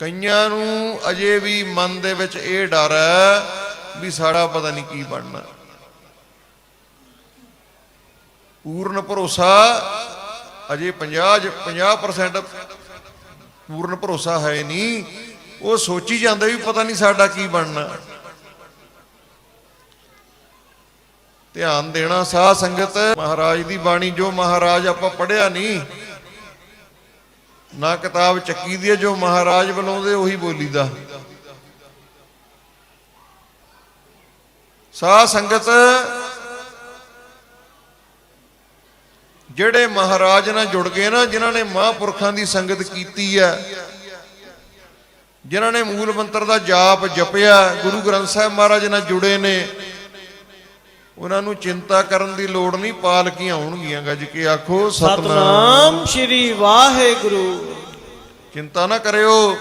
ਕਈਆਂ ਨੂੰ ਅਜੇ ਵੀ ਮਨ ਦੇ ਵਿੱਚ ਇਹ ਡਰ ਹੈ ਵੀ ਸਾਡਾ ਪਤਾ ਨਹੀਂ ਕੀ ਬਣਨਾ। ਪੂਰਨ ਭਰੋਸਾ ਅਜੇ 50 50% ਪੂਰਨ ਭਰੋਸਾ ਹੈ ਨਹੀਂ। ਉਹ ਸੋਚੀ ਜਾਂਦਾ ਵੀ ਪਤਾ ਨਹੀਂ ਸਾਡਾ ਕੀ ਬਣਨਾ। ਧਿਆਨ ਦੇਣਾ ਸਾਧ ਸੰਗਤ, ਮਹਾਰਾਜ ਦੀ ਬਾਣੀ ਜੋ ਮਹਾਰਾਜ ਆਪਾਂ ਪੜਿਆ ਨਹੀਂ ਨਾ ਕਿਤਾਬ ਚੱਕੀ ਦੀ ਹੈ, ਜੋ ਮਹਾਰਾਜ ਬੁਲਾਉਂਦੇ ਉਹੀ ਬੋਲੀਦਾ ਸਾਧ ਸੰਗਤ, ਜਿਹੜੇ ਮਹਾਰਾਜ ਨਾਲ ਜੁੜ ਗਏ ਨਾ, ਜਿਨ੍ਹਾਂ ਨੇ ਮਹਾਂਪੁਰਖਾਂ ਦੀ ਸੰਗਤ ਕੀਤੀ ਹੈ, ਜਿਨ੍ਹਾਂ ਨੇ ਮੂਲ ਮੰਤਰ ਦਾ ਜਾਪ ਜਪਿਆ, ਗੁਰੂ ਗ੍ਰੰਥ ਸਾਹਿਬ ਮਹਾਰਾਜ ਨਾਲ ਜੁੜੇ ਨੇ ਉਹਨਾਂ ਨੂੰ ਚਿੰਤਾ ਕਰਨ ਦੀ ਲੋੜ ਨਹੀਂ ਪਾਲਕੀਆਂ ਆਉਣਗੀਆਂ ਗੱਜ ਕੇ ਆਖੋ ਸਤਨਾਮ। ਸਤਨਾਮ ਸ਼੍ਰੀ ਵਾਹਿਗੁਰੂ। ਚਿੰਤਾ ਨਾ ਕਰਿਓ।